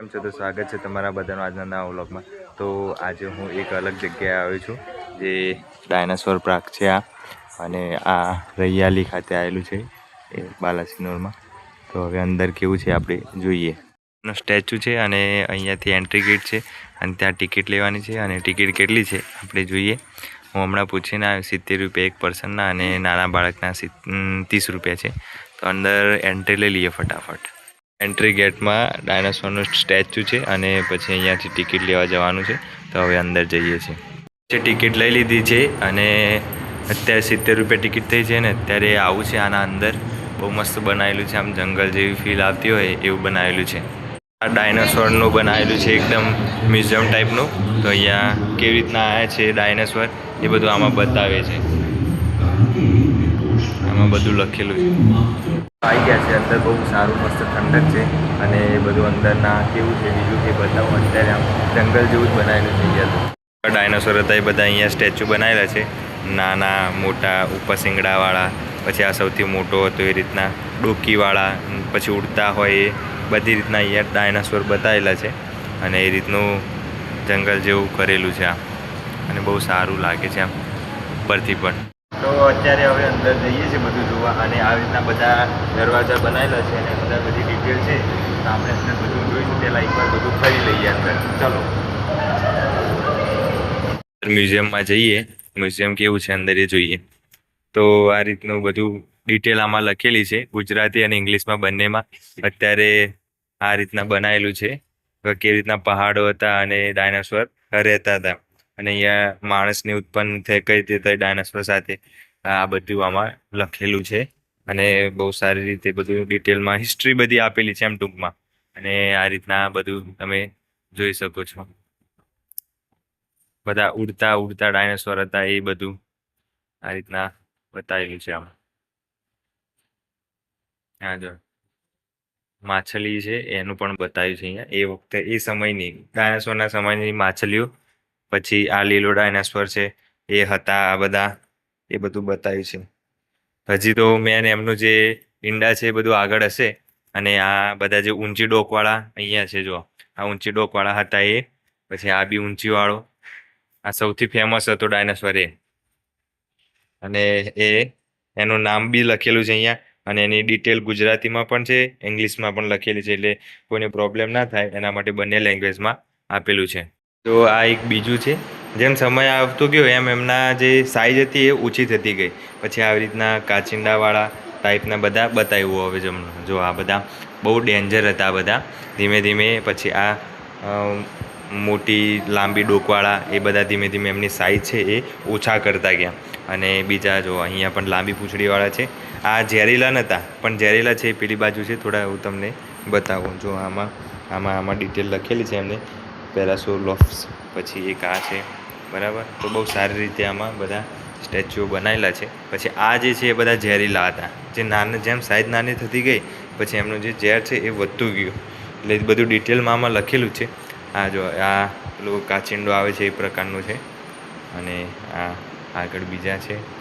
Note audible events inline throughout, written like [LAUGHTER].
કેમ છો? તો સ્વાગત છે તમારા બધાનું આજના નવા વ્લોગમાં. તો આજે હું એક અલગ જગ્યાએ આવ્યો છું, જે ડાયનાસોર પાર્ક છે આ, અને આ રૈયાલી ખાતે આવેલું છે એ બાલાસિનોરમાં તો હવે અંદર કેવું છે આપણે જોઈએ. સ્ટેચ્યુ છે અને અહીંયાથી એન્ટ્રી ગેટ છે, અને ત્યાં ટિકિટ લેવાની છે, અને ટિકિટ કેટલી છે આપણે જોઈએ. હું હમણાં પૂછીને આવ્યો, સિત્તેર રૂપિયા એક પર્સનના અને નાના બાળકના ત્રીસ રૂપિયા છે. તો અંદર એન્ટ્રી લઈ લઈએ ફટાફટ. એન્ટ્રી ગેટમાં ડાયનાસોરનું સ્ટેચ્યુ છે અને પછી અહીંયાથી ટિકિટ લેવા જવાનું છે. તો હવે અંદર જઈએ છીએ. જે ટિકિટ લઈ લીધી છે અને અત્યારે સિત્તેર રૂપિયા ટિકિટ થઈ છે ને અત્યારે આવું છે આના અંદર. બહુ મસ્ત બનાવેલું છે, આમ જંગલ જેવી ફીલ આવતી હોય એવું બનાવેલું છે. આ ડાયનાસોરનું બનાવેલું છે એકદમ મ્યુઝિયમ ટાઈપનું તો અહીંયા કેવી રીતના આવ્યા છે ડાયનાસોર એ બધું આમાં બતાવે છે. આમાં બધું લખેલું છે. આવી ગયા છે. અંદર બહુ સારું, મસ્ત ઠંડક છે અને એ બધું અંદરના કેવું છે, બીજું કે બતાવું? અત્યારે આમ જંગલ જેવું જ બનાવેલું છે અહીંયા ડાયનાસોર હતા એ બધા અહીંયા સ્ટેચ્યુ બનાવેલા છે. નાના, મોટા ઉપર શિંગડાવાળા પછી આ સૌથી મોટો હતો એ રીતના ડોકીવાળા, પછી ઉડતા હોય એ બધી રીતના અહીંયા ડાયનાસોર બતાવેલા છે અને એ રીતનું જંગલ જેવું કરેલું છે આ અને બહુ સારું લાગે છે આમ, ઉપરથી પણ. તો અત્યારે હવે અંદર જઈએ છીએ બધું જોવા અને આવી રીતના બધા દરવાજા બનાવેલા છે અને બધા બધી ડિટેલ છે. તો આપણે અંદર બધું જોઈશું પહેલાં એકવાર બધું ફરી લઈએ અંદર. ચલો. મ્યુઝિયમમાં જઈએ. મ્યુઝિયમ કેવું છે અંદર એ જોઈએ. તો આ રીતનું બધું ડિટેલ આમાં લખેલી છે ગુજરાતી અને ઇંગ્લિશમાં બંનેમાં. અત્યારે આ રીતના બનાવેલું છે. કેવી રીતના પહાડો હતા અને ડાયનાસોર રહેતા હતા. અને અહીંયા માણસને ઉત્પન્ન થઈ કઈ રીતે ડાયનાસોર સાથે, આ બધું આમાં લખેલું છે. અને બહુ સારી રીતે બધું ડિટેલમાં હિસ્ટ્રી બધી આપેલી છે એમ ટૂંકમાં. અને આ રીતના બધું તમે જોઈ શકો છો. બધા ઉડતા ઉડતા ડાયનાસોર હતા, એ બધું આ રીતના બતાવેલું છે આમાં. હા, જો. માછલી છે, એનું પણ બતાવ્યું છે અહીંયા. એ વખતે, એ સમયની ડાયનાસોરના સમયની માછલીઓ પછી આ લીલો ડાયનાસોર છે, એ હતા, આ બધા, એ બધું બતાવ્યું છે. હજી તો મેન એમનું જે ઈંડા છે એ બધું આગળ હશે અને આ બધા જે ઊંચી ડોકવાળા અહીંયા છે, જો, આ ઊંચી ડોકવાળા હતા એ, પછી આ બી ઊંચીવાળો આ સૌથી ફેમસ હતો ડાયનાસોર એ. અને એ, એનું નામ બી લખેલું છે અહીંયા અને એની ડિટેલ ગુજરાતીમાં પણ છે, ઇંગ્લિશમાં પણ લખેલી છે, એટલે કોઈને પ્રોબ્લેમ ના થાય, એના માટે બંને લેંગ્વેજમાં આપેલું છે. તો આ એક બીજું છે. જેમ સમય આવતો ગયો, એમ એમના જે સાઈઝ હતી એ ઓછી થતી ગઈ. પછી આવી રીતના કાચિંડાવાળા ટાઈપના બધા બતાવ્યું હવે જમણું. જો આ બધા બહુ ડેન્જર હતા બધા. ધીમે ધીમે પછી આ મોટી લાંબી ડોકવાળા એ બધા ધીમે ધીમે એમની સાઈઝ છે એ ઓછા કરતા ગયા. અને બીજા જો અહીંયા પણ લાંબી પૂંછડીવાળા છે. આ ઝેરીલા નહોતા પણ ઝેરીલા છે એ પેલી બાજુ છે. થોડા હું તમને બતાવું. જો આમાં આમાં આમાં ડિટેલ લખેલી છે એમને. પેરાસોલોફ્સ પછી એક આ છે, બરાબર? તો બહુ સારી રીતે આમાં બધા સ્ટેચ્યુઓ બનાવેલા છે. પછી આ જે છે એ બધા ઝેરીલા હતા, જે નાના, જેમ સાઈઝ નાની થતી ગઈ, પછી એમનું જે ઝેર છે એ વધતું ગયું. એટલે એ બધું ડિટેલમાં આમાં લખેલું છે. આ જો, આ પેલું કાચિંડો આવે છે એ પ્રકારનું છે. અને આ આગળ બીજા છે.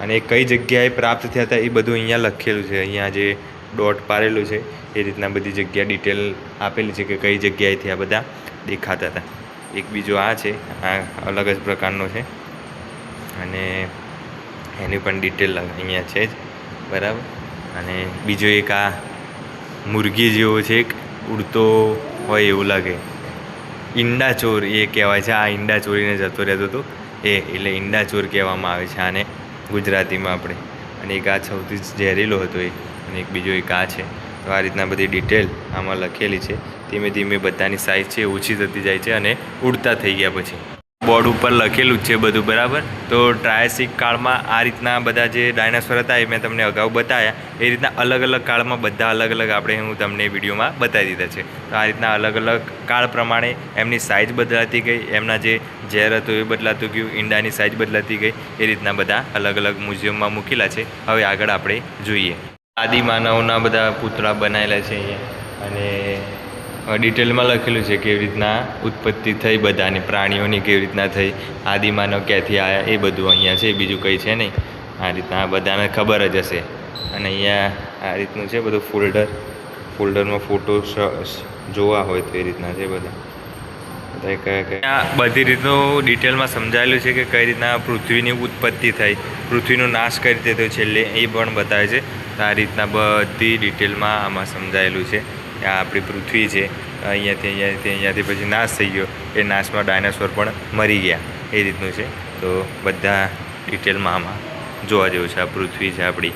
અને એ કઈ જગ્યાએ પ્રાપ્ત થયા હતા એ બધું અહીંયા લખેલું છે. અહીંયા જે ડોટ પાડેલું છે. એ રીતના બધી જગ્યા ડિટેલ આપેલી છે કે કઈ જગ્યાએથી આ બધા દેખાતા હતા. એક બીજો આ છે, આ અલગ જ પ્રકારનો છે. અને એની પણ ડિટેલ અહીંયા છે જ, બરાબર? અને બીજો એક આ મુરગી જેવો છે, એક ઉડતો હોય એવું લાગે. ઈંડા ચોર એ કહેવાય છે. આ ઈંડા ચોરીને જતો રહેતો હતો. એ, એટલે ઈંડા ચોર કહેવામાં આવે છે આને ગુજરાતીમાં આપણે. અને એક આ સૌથી ઝેરીલો હતો એ. અને એક બીજો એક આ છે. તો આ રીતના બધી ડિટેલ આમાં લખેલી છે. ધીમે ધીમે બધાની સાઇઝ છે ઓછી થતી જાય છે અને ઉડતા થઈ ગયા પછી. બોર્ડ ઉપર લખેલું જ છે બધું, બરાબર? તો ટ્રાયસિક કાળમાં આ રીતના બધા જે ડાયનાસોર હતા એ મેં તમને અગાઉ બતાવ્યા એ રીતના અલગ અલગ કાળમાં બધા અલગ અલગ આપણે હું તમને વિડીયોમાં બતાવી દીધા છે. તો આ રીતના અલગ અલગ કાળ પ્રમાણે એમની સાઇઝ બદલાતી ગઈ. એમના જે ઝેર હતું એ બદલાતું ગયું. ઈંડાની સાઇઝ બદલાતી ગઈ. એ રીતના બધા અલગ અલગ મ્યુઝિયમમાં મૂકેલા છે. હવે આગળ આપણે જોઈએ. આદિમાનવના બધા પૂતળા બનાવેલા છે અહીંયા. અને ડિટેલમાં લખેલું છે કેવી રીતના ઉત્પત્તિ થઈ બધાની, પ્રાણીઓની કેવી રીતના થઈ, આદિમાનવ ક્યાંથી આવ્યા એ બધું અહીંયા છે બીજું કંઈ છે નહીં. આ રીતના બધાને ખબર જ હશે. અને અહીંયા આ રીતનું છે બધું ફોલ્ડર ફોલ્ડરમાં ફોટો જોવા હોય તો એ રીતના છે બધા. બધી રીતનું ડિટેલમાં સમજાયેલું છે કે કઈ રીતના પૃથ્વીની ઉત્પત્તિ થઈ પૃથ્વીનો નાશ રીતે થયો છેલ્લે એ પણ બતાવે છે. તો આ રીતના બધી ડિટેલમાં આમાં સમજાયેલું છે આ આપણી પૃથ્વી છે, અહીંયાથી અહીંયાથી અહીંયાથી પછી નાશ થઈ ગયો, એ નાશમાં ડાયનાસોર પણ મરી ગયા, એ રીતનું છે. તો બધા ડિટેલમાં આમાં જોવા જેવું છે આ પૃથ્વી છે આપણી.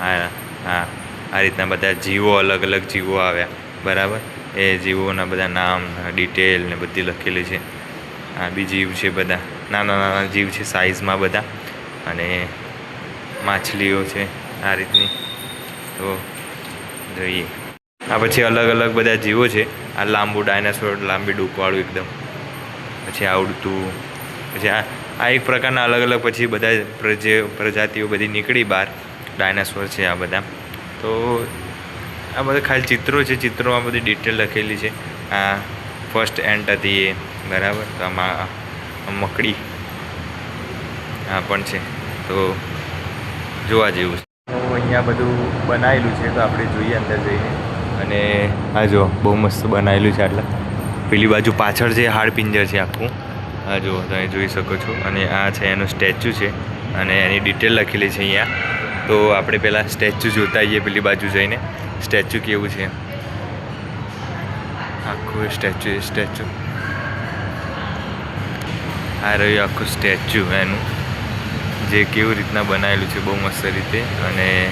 આ હા આ રીતના બધા જીવો અલગ અલગ જીવો આવ્યા, બરાબર? એ જીવોના બધા નામ ડિટેલ ને બધી લખેલી છે. આ બી જીવ છે બધા. નાના નાના જીવ છે સાઇઝમાં બધા. અને માછલીઓ છે આ રીતની. તો જોઈએ. આ પછી અલગ અલગ બધા જીવો છે. આ લાંબુ ડાયનાસોર લાંબી ડૂકવાળું એકદમ. પછી આવડતું. પછી આ આ એક પ્રકારના અલગ અલગ પછી બધા પ્રજે, પ્રજાતિઓ બધી નીકળી બહાર. ડાયનાસોર છે આ બધા. તો આ બધા ખાલી ચિત્રો છે, ચિત્રોમાં બધી ડિટેલ લખેલી છે. આ ફર્સ્ટ એન્ટ હતી એ, બરાબર? તો આમાં મકડી. આ પણ છે. તો જોવા જેવું છે. અહીંયા બધું બનાવેલું છે, તો આપણે જોઈએ અંદર જઈને. અને આ જો, બહુ મસ્ત બનાવેલું છે આટલા. પેલી બાજુ પાછળ જે હાડપિંજર છે આખું. આ જો તમે જોઈ શકો છો. અને આ છે, એનું સ્ટેચ્યુ છે. અને એની ડિટેલ લખેલી છે અહીંયા. તો આપણે પહેલાં સ્ટેચ્યુ જોતા આવીએ પેલી બાજુ જઈને. સ્ટેચ્યુ કેવું છે? આખું સ્ટેચ્યુ સ્ટેચ્યુ. આ રહ્યું આખું સ્ટેચ્યુ એનું. જે કેવી રીતના બનાવેલું છે બહુ મસ્ત રીતે. અને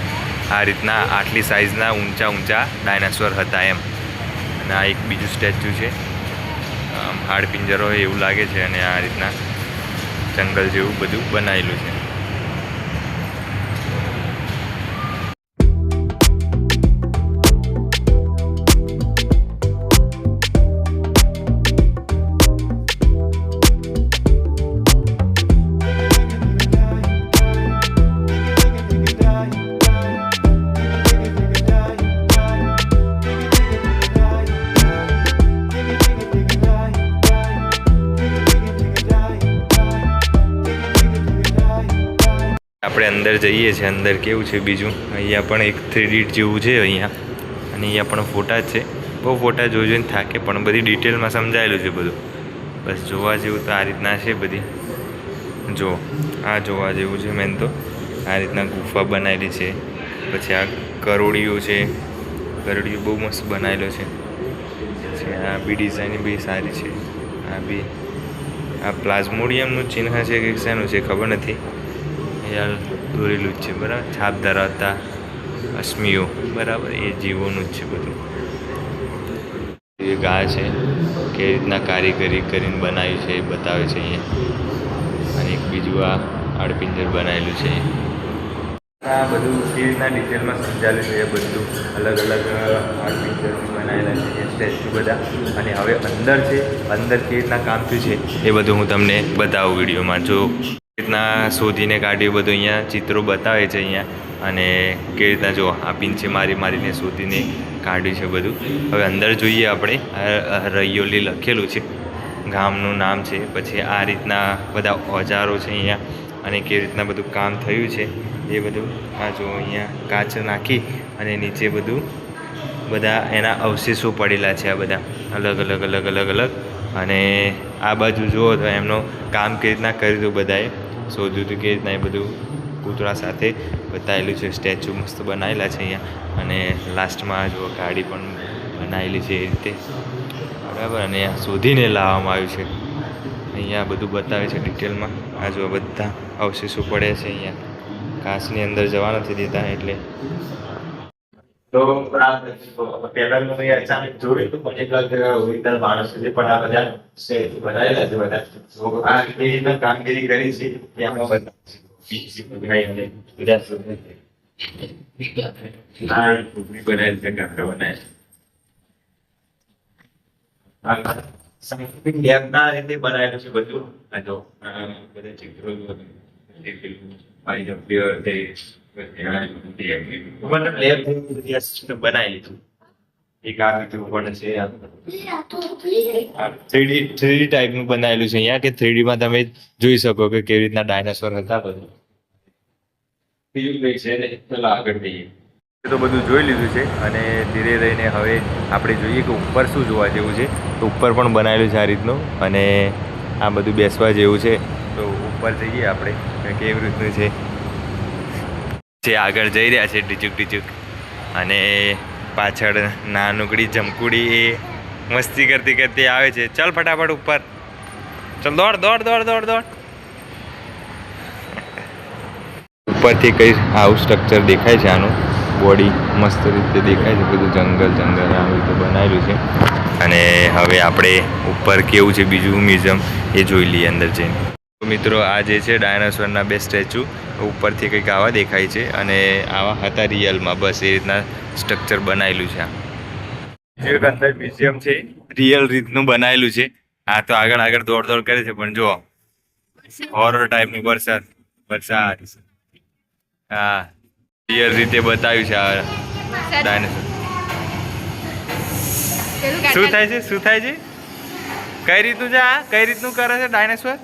આ રીતના આટલી સાઇઝના ઊંચા ઊંચા ડાયનાસોર હતા એમ. અને આ એક બીજું સ્ટેચ્યુ છે. હાડપિંજર એવું લાગે છે અને આ રીતના જંગલ જેવું બધું બનાવેલું છે. આપણે અંદર જઈએ છીએ, અંદર કેવું છે બીજું? અહીંયા પણ એક થ્રી જેવું છે અહીંયા. અને અહીંયા પણ ફોટા છે. બહુ ફોટા જોઈ જોઈને થાકે, પણ બધી ડિટેલમાં સમજાયેલું છે બધું. બસ જોવા જેવું તો આ રીતના છે બધી. જો, આ જોવા જેવું છે મેન તો. આ રીતના ગુફા બનાવેલી છે. પછી આ કરોડીઓ છે. કરોડીઓ બહુ મસ્ત બનાવેલો છે. પછી આ બી ડિઝાઇન બી સારી છે. આ બી, આ પ્લાઝ્મોડિયમનું ચિહ્ન છે કે શેનું છે ખબર નથી. યાર દોરેલું જ છે, બરાબર? છાપ ધરાવતા અશ્મિઓ, બરાબર? એ જીવોનું જ છે બધું. એ ગા છે કે રીતના કારીગરી કરીને બનાવ્યું છે એ બતાવે છે અહીંયા. અને એક બીજું આ આડપિંજર બનાવેલું છે આ બધું કેવી રીતના ડિટેલમાં સમજાવેલું છે, એ બધું અલગ અલગ આર્ટિફિશિયલ બનાવેલા છે સ્ટેચ્યુ બધા. અને હવે અંદર છે, અંદર કેવી રીતના કામ થયું છે, એ બધું હું તમને બતાવું વિડીયોમાં. જો રીતના શોધીને કાઢ્યું, બધું અહીંયા ચિત્રો બતાવે છે અહીંયા. અને કેવી રીતના જો આ પીંછે મારી મારીને શોધીને કાઢ્યું છે બધું. હવે અંદર જોઈએ આપણે રૈયોલી લખેલું છે. ગામનું નામ છે. પછી આ રીતના બધા ઓજારો છે અહીંયા. અને કેવી રીતના બધું કામ થયું છે. એ બધું આ જો અહીંયા કાચ નાખી અને નીચે બધું બધા એના અવશેષો પડેલા છે આ બધા. અલગ અલગ અલગ અલગ અલગ. અને આ બાજુ જુઓ તો એમનું કામ કેવી રીતના કર્યું હતું બધાએ. શોધ્યું હતું કે રીતના એ બધું પૂતળા સાથે બતાવેલું છે, સ્ટેચ્યુ મસ્ત બનાવેલા છે અહીંયા. અને લાસ્ટમાં જો ગાડી પણ બનાવેલી છે એ રીતે. બરાબર, અને અહીંયા શોધીને લાવવામાં આવ્યું છે. અહીંયા બધું બતાવે છે ડિટેલમાં. આ જો બધા અવશેષો પડે છે અહીંયા. કાચની અંદર જવા નથી દેતા એટલે તો આ પહેલા મેં જોયું તો જ ઓરિજિનલ માણસ પણ આ બધા સ્ટેજ બનાવેલા છે, બધા. તો આ રીતે કામગીરી કરી છે આમાં બધા થ્રીડી ટાઈપનું બનાવેલું છે અહીંયા કે થ્રીડીમાં તમે જોઈ શકો કે કેવી રીતના ડાયનાસોર હતા બધું. બીજું કઈ છે તો બધું જોઈ લીધું છે અને ધીરે રહીને હવે આપણે જોઈએ કે ઉપર શું જોવા જેવું છે. તો ઉપર પણ બનાવેલું છે આ રીતનું અને આ બધું બેસવા જેવું છે. તો ઉપર જઈએ આપણે કેવી રીતનું છે. જે આગળ જઈ રહ્યા છે ડીચુક ડીચુક અને પાછળ નાનુકડી જમકુડી એ મસ્તી કરતી કરતી આવે છે. ચાલ ફટાફટ ઉપર. ચાલ દોડ દોડ દોડ દોડ દોડ. ઉપરથી કઈ આવું સ્ટ્રક્ચર દેખાય છે આનું? બોડી મસ્ત રીતે દેખાય છે. બધું જંગલ જંગલ આવી રીતે બનાવેલું છે. અને હવે આપણે ઉપર કેવું છે બીજું મ્યુઝિયમ એ જોઈ લઈએ અંદર જઈને. મિત્રો આ જે છે ડાયનાસોરના બે સ્ટેચ્યુ ઉપરથી કંઈક આવા દેખાય છે અને આવા હતા રિયલમાં. બસ એ રીતના સ્ટ્રક્ચર બનાવેલું છે આ. બીજું એક અંદર મ્યુઝિયમ છે. રિયલ રીતનું બનાવેલું છે. આ તો આગળ આગળ દોડ દોડ કરે છે પણ જો હોરર ટાઈપનું વરસાદ. વરસાદ. હા. રિયલ રીતે બતાવ્યું છે આ ડાયનાસોર. શું થાય છે? શું થાય છે? કઈ રીતનું છે આ? કઈ રીતનું કરે છે ડાયનાસોર?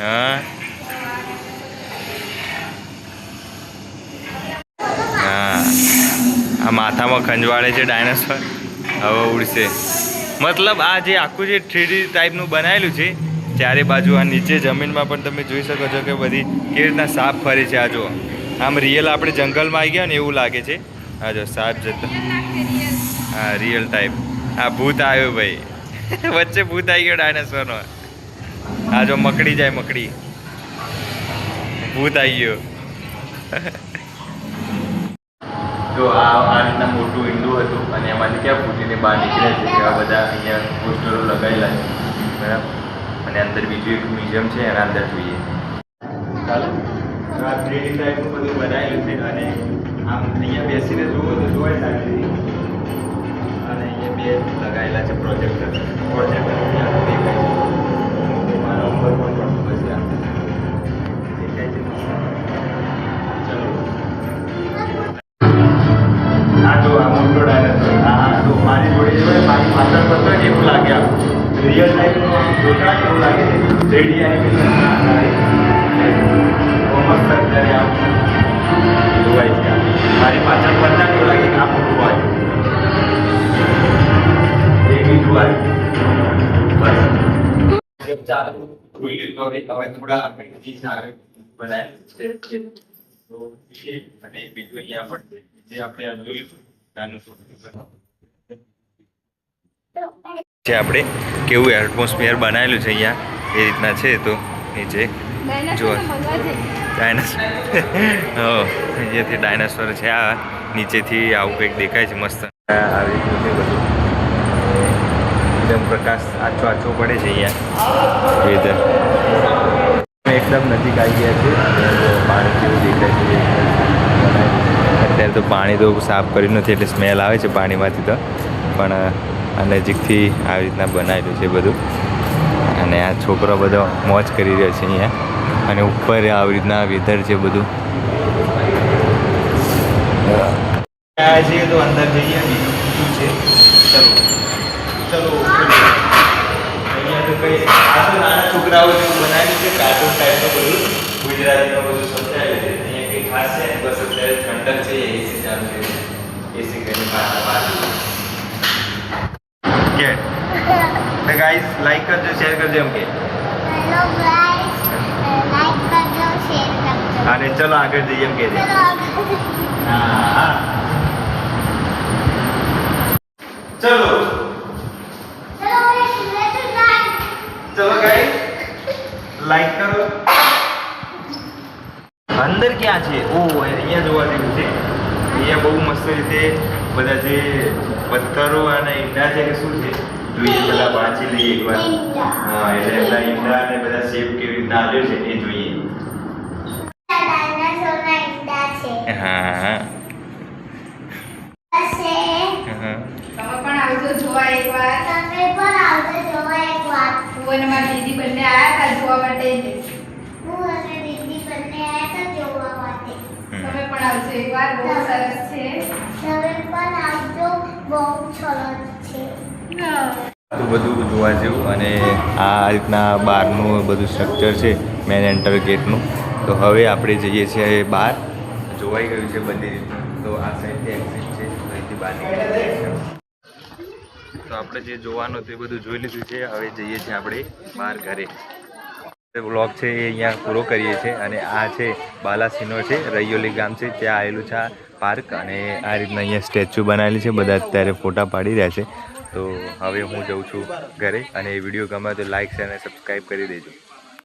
હા. આ માથામાં ખંજવાળે છે ડાયનાસોર હવે ઉડશે. મતલબ આ જે આખું જે થ્રીડી ટાઈપનું બનાવેલું છે, ચારે બાજુ આ નીચે જમીનમાં પણ તમે જોઈ શકો છો કે બધી કેવી રીતના સાપ ફરે છે. આ જો આમ રિયલ આપણે જંગલમાં આવી ગયા ને એવું લાગે છે. આ જો સાપ જતો. હા રિયલ ટાઈપ આ ભૂત આવ્યો ભાઈ. [LAUGHS] વચ્ચે ભૂત આવી ગયો ડાયનાસોરનો આ જો મકડી જાય મકડી. ભૂત આવી ગયો. [LAUGHS] તો આ આ રીતના મોટું ઈંડું હતું અને એમાંથી ક્યાં ફૂટીને બહાર નીકળે છે એવા બધા અહીંયા પોસ્ટરો લગાવેલા છે. બરાબર? અને અંદર બીજું એક મ્યુઝિયમ છે, એના અંદર જોઈએ. આ થ્રીડી ટાઈપનું બધું બનાવેલું છે અને આમ અહીંયા બેસીને જોવો તો જોવાય સારી ચાલો હવે થોડા આપણે સારું બનાવ્યું છે તો એ અને બીજું અહીંયા પણ જે આપણે આ જોયું નાનું છે આપણે કેવું એટમોસ્ફિયર બનાવેલું છે અહીંયા એ રીતના છે તો નીચે. જો ડાયનાસોર [LAUGHS] અહીંયાથી ડાયનાસોર છે. આ નીચેથી આવું કંઈક દેખાય છે મસ્ત. આવી રીતે બધું એકદમ પ્રકાશ આછો આછો પડે છે અહીંયા વેધર એકદમ નજીક આવી ગયા છે પાણી કેવું દેખાય છે? અત્યારે તો પાણી તો સાફ કર્યું નથી એટલે સ્મેલ આવે છે પાણીમાંથી તો. પણ આ નજીકથી આવી રીતના બનાવેલું છે બધું. અને આ છોકરો બધો મોજ કરી રહ્યો છે અહીંયા. અને ઉપર આવી રીતના વેધર છે બધું. આવ્યા છીએ તો અંદર જઈએ બીજું છે? ચલો. ચલો અહીંયા તો કઈ આ તો નાના છોકરાઓ જેવું બનાવી છે કાર્ટૂન ટાઈપનું બધું. ગુજરાતીમાં બધું સમજાવ્યું છે. અહીંયા કંઈ ખાસ છે? બસ અત્યારે ઠંડક છે એસી ચાલુ છે. એસી કરીને પાછા બહાર તો ગાઈસ લાઈક કરજો શેર કરજો એમ કે. હેલો ગાઈસ લાઈક કરજો શેર કરજો. અને ચલો આગળ જઈએ એમ કે. છે. હા. ચલો. ચલો ગાઈસ લાઈક કરો અંદર ક્યાં છે? ઓ અહીંયા જોવા જેવું છે. અહીંયા બહુ મસ્ત રીતે બધા જે પથ્થરો અને ઈંડા છે કે શું છે જોઈએ બધા વાંચી લઈએ એકવાર. હા એટલે એમના ઈંડા અને બધા શેપ કેવી રીતના આવ્યો છે એ જોઈએ. હા હા હશે. હા તમે પણ આવજો જોવા એકવાર તમે પણ આવજો જોવા એક વાર હું અને મારી દીદી બંને આયા હતા જોવા માટે હું અને દીદી બંને આવ્યા હતા જોવા માટે તમે પણ આવજો એકવાર બહુ સરસ છે તમે પણ આવજો બહુ સરસ છે તો બધું જોવા જેવું અને આ રીતના બહારનું બધું સ્ટ્રક્ચર છે મેન એન્ટર ગેટનું તો હવે આપણે જઈએ છીએ બહાર. જોવાઈ ગયું છે બધી રીતનું તો આ સાઈડથી એક્ઝિટ છે. અહીંથી બહાર નીકળી તો આપણે જે જોવાનું તે બધું જોઈ લીધું છે. હવે જઈએ છીએ આપણે બહાર ઘરે. બ્લોગ છે એ અહીંયા પૂરો કરીએ છીએ. અને આ છે બાલાસિનો છે, રૈયોલી ગામ છે. ત્યાં આવેલું છે આ પાર્ક અને આ રીતના અહીંયા સ્ટેચ્યુ બનાવેલી છે. બધા અત્યારે ફોટા પાડી રહ્યા છે. તો હવે હું જઉં છું ઘરે અને વીડિયો ગમે તો શેર અને સબસ્ક્રાઈબ કરી દેજો.